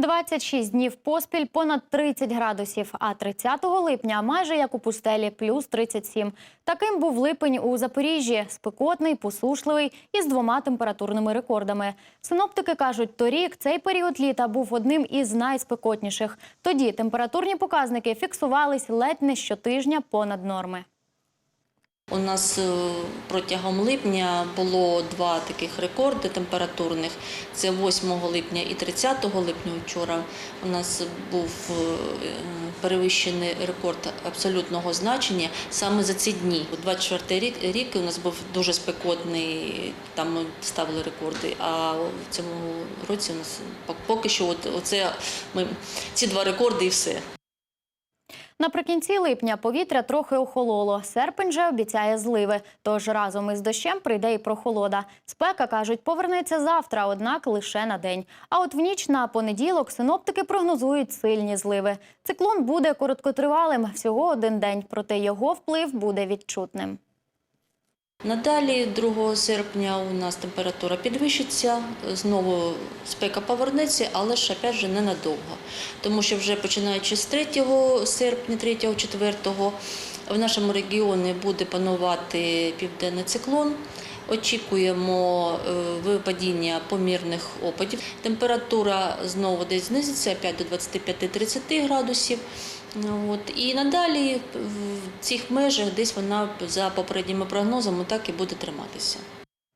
26 днів поспіль понад 30 градусів, а 30 липня майже як у пустелі плюс 37. Таким був липень у Запоріжжі. Спекотний, посушливий і з двома температурними рекордами. Синоптики кажуть, торік цей період літа був одним із найспекотніших. Тоді температурні показники фіксувались ледь не щотижня понад норми. У нас е, протягом липня було два таких рекорди температурних. Це 8 липня і 30 липня. Вчора у нас був е, перевищений рекорд абсолютного значення саме за ці дні. У 24 рік, рік у нас був дуже спекотний, там ми ставили рекорди. А в цьому році у нас поки що от, оце ми ці два рекорди і все. Наприкінці липня повітря трохи охололо. Серпень же обіцяє зливи. Тож разом із дощем прийде і прохолода. Спека, кажуть, повернеться завтра, однак лише на день. А от в ніч на понеділок синоптики прогнозують сильні зливи. Циклон буде короткотривалим всього один день, проте його вплив буде відчутним. Надалі 2 серпня у нас температура підвищиться, знову спека повернеться, але ж опять же ненадовго. Тому що вже починаючи з 3 серпня, 3-4 в нашому регіоні буде панувати південний циклон. Очікуємо е, випадіння помірних опадів. Температура знову десь знизиться опять до 25-30 градусів. От. І надалі в цих межах десь вона за попередніми прогнозами так і буде триматися.